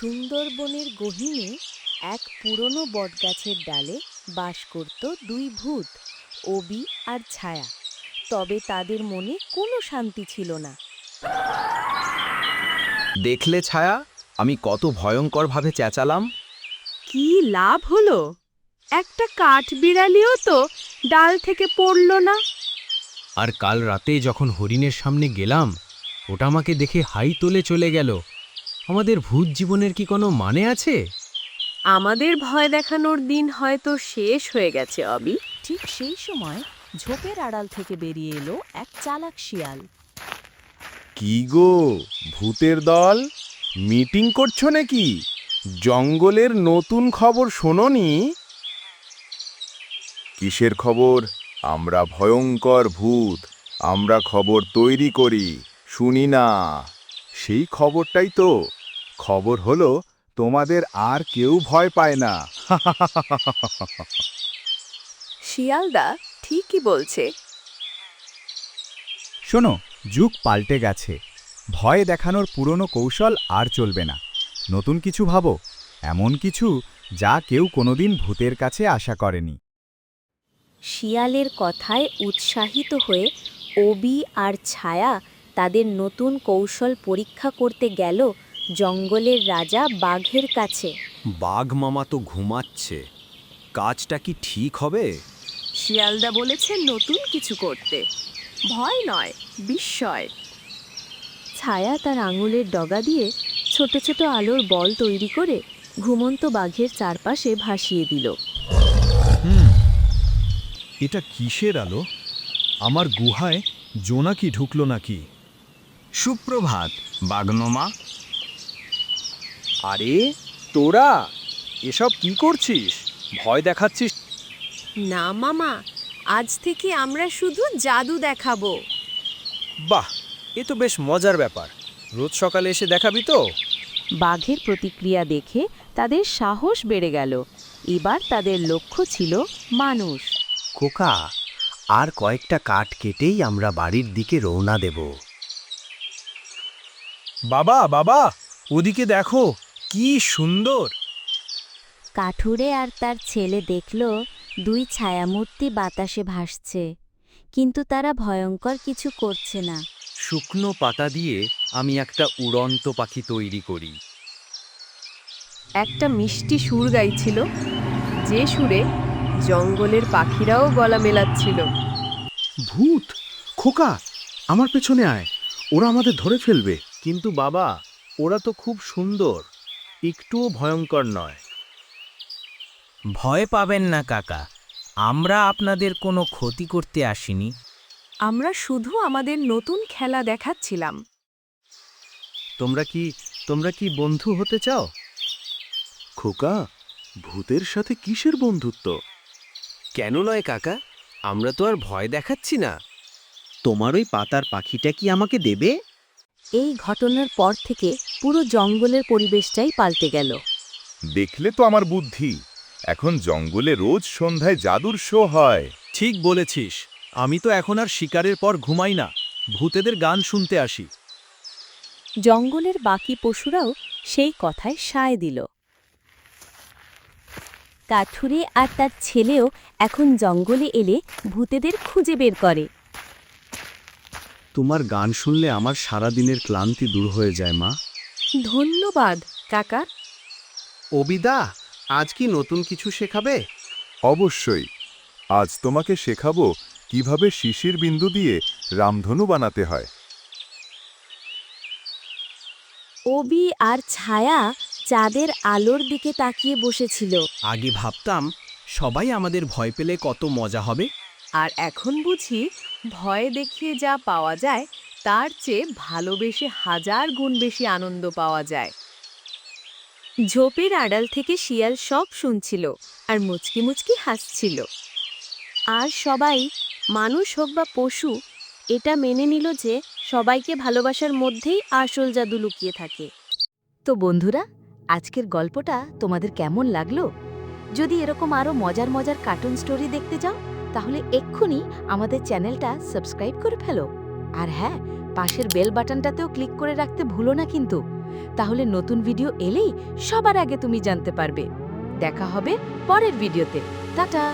সুন্দরবনের গহীনে এক পুরনো বটগাছের ডালে বাস করত দুই ভূত অবি আর ছায়া। তবে তাদের মনে কোনো শান্তি ছিল না। দেখলে ছায়া? আমি কত ভয়ঙ্করভাবে চেঁচালাম। কি লাভ হলো? একটা কাঠ বিড়ালিও তো ডাল থেকে পড়ল না। আর কাল রাতে যখন হরিণের সামনে গেলাম ওটা আমাকে দেখে হাই তোলে চলে গেল। আমাদের ভূত জীবনের কি কোনো মানে আছে? আমাদের ভয় দেখানোর দিন হয়তো শেষ হয়ে গেছে অবি। ঠিক সেই সময় ঝোপের আড়াল থেকে বেরিয়ে এলো এক চালাক শিয়াল। কি গো ভূতের দল? মিটিং করছ নাকি? জঙ্গলের নতুন খবর শোনোনি? কিসের খবর? আমরা ভয়ঙ্কর ভূত। আমরা খবর তৈরি করি শুনি না। সেই খবরটাই তো। খবর হলো তোমাদের আর কেউ ভয় পায় না। শিয়ালদা ঠিকই বলছে। শোনো যুগ পাল্টে গেছে। ভয় দেখানোর পুরনো কৌশল আর চলবে না। নতুন কিছু ভাবো এমন কিছু যা কেউ কোনোদিন ভূতের কাছে আশা করেনি। শিয়ালের কথায় উৎসাহিত হয়ে অবি আর ছায়া তাদের নতুন কৌশল পরীক্ষা করতে গেল জঙ্গলের রাজা বাঘের কাছে। বাঘ মামা তো ঘুমাচ্ছে। কাজটা কি ঠিক হবে? শিয়ালদা বলেছে নতুন কিছু করতে। ভয় নয় বিস্ময়। ছায়া তার আঙুলের ডগা দিয়ে ছোট ছোট আলোর বল তৈরি করে ঘুমন্ত বাঘের চারপাশে ভাসিয়ে দিল। এটা কিসের আলো? আমার গুহায় জোনাকি ঢুকলো নাকি? সুপ্রভাত বাঘনমা আরে তোরা এসব কি করছিস? ভয় দেখাচ্ছিস। না মামা আজ থেকে আমরা শুধু জাদু দেখাবো। বাহ এ তো বেশ মজার ব্যাপার। রোজ সকালে এসে দেখাবি তো? বাঘের প্রতিক্রিয়া দেখে তাদের সাহস বেড়ে গেল। এবার তাদের লক্ষ্য ছিল মানুষ। খোকা আর কয়েকটা কাঠ কেটেই আমরা বাড়ির দিকে রওনা দেব। বাবা বাবা ওদিকে দেখো কি সুন্দর। কাঠুরে আর তার ছেলে দেখল দুই ছায়ামূর্তি বাতাসে ভাসছে কিন্তু তারা ভয়ঙ্কর কিছু করছে না। শুকনো পাতা দিয়ে আমি একটা উড়ন্ত পাখি তৈরি করি। একটা মিষ্টি সুর গাইছিল যে সুরে জঙ্গলের পাখিরাও গলা মেলাচ্ছিল। ভূত খোকা আমার পেছনে আয় ওরা আমাদের ধরে ফেলবে। কিন্তু বাবা ওরা তো খুব সুন্দর। একটুও ভয়ঙ্কর নয়। ভয় পাবেন না কাকা। আমরা আপনাদের কোনো ক্ষতি করতে আসিনি। আমরা শুধু আমাদের নতুন খেলা দেখাচ্ছিলাম। তোমরা কি তোমরা কি বন্ধু হতে চাও? খোকা ভূতের সাথে কিসের বন্ধুত্ব? কেন নয় কাকা? আমরা তো আর ভয় দেখাচ্ছি না। তোমার ওই পাতার পাখিটা কি আমাকে দেবে? এই ঘটনার পর থেকে পুরো জঙ্গলের পরিবেশটাই পাল্টে গেল। দেখলে তো আমার বুদ্ধি। এখন জঙ্গলে রোজ সন্ধ্যায় জাদুর শো হয়। ঠিক বলেছিস। আমি তো এখন আর শিকারের পর ঘুমাই না। ভূতেদের গান শুনতে আসি। জঙ্গলের বাকি পশুরাও সেই কথায় সায় দিল। কাঠুরে আর তার ছেলেও এখন জঙ্গলে এলে ভূতেদের খুঁজে বের করে। তোমার গান শুনলে আমার সারা দিনের ক্লান্তি দূর হয়ে যায় মা। ধন্যবাদ কাকা। অবিদা আজ কি নতুন কিছু শেখাবে? অবশ্যই। আজ তোমাকে শেখাবো কীভাবে শিশির বিন্দু দিয়ে রামধনু বানাতে হয়। অবি আর ছায়া চাঁদের আলোর দিকে তাকিয়ে বসেছিল। আগে ভাবতাম সবাই আমাদের ভয় পেলে কত মজা হবে। আর এখন বুঝি ভয় দেখিয়ে যা পাওয়া যায়, তার চেয়ে ভালোবেসে হাজার গুণ বেশি আনন্দ পাওয়া যায়। ঝোপের আড়াল থেকে শিয়াল সব শুনছিল আর মুচকি মুচকি হাসছিল। আর সবাই, মানুষ হোক বা পশু, এটা মেনে নিল যে সবাইকে ভালোবাসার মধ্যেই আসল জাদু লুকিয়ে থাকে। তো বন্ধুরা, আজকের গল্পটা তোমাদের কেমন লাগল? যদি এরকম আরও মজার মজার কার্টুন স্টোরি দেখতে যাও তাহলে এক্ষুনি আমাদের চ্যানেলটা সাবস্ক্রাইব করে ফেলো। আর হ্যাঁ পাশের বেল বাটনটাতেও ক্লিক করে রাখতে ভুলো না কিন্তু। তাহলে নতুন ভিডিও এলেই সবার আগে তুমি জানতে পারবে। দেখা হবে পরের ভিডিওতে। টাটা!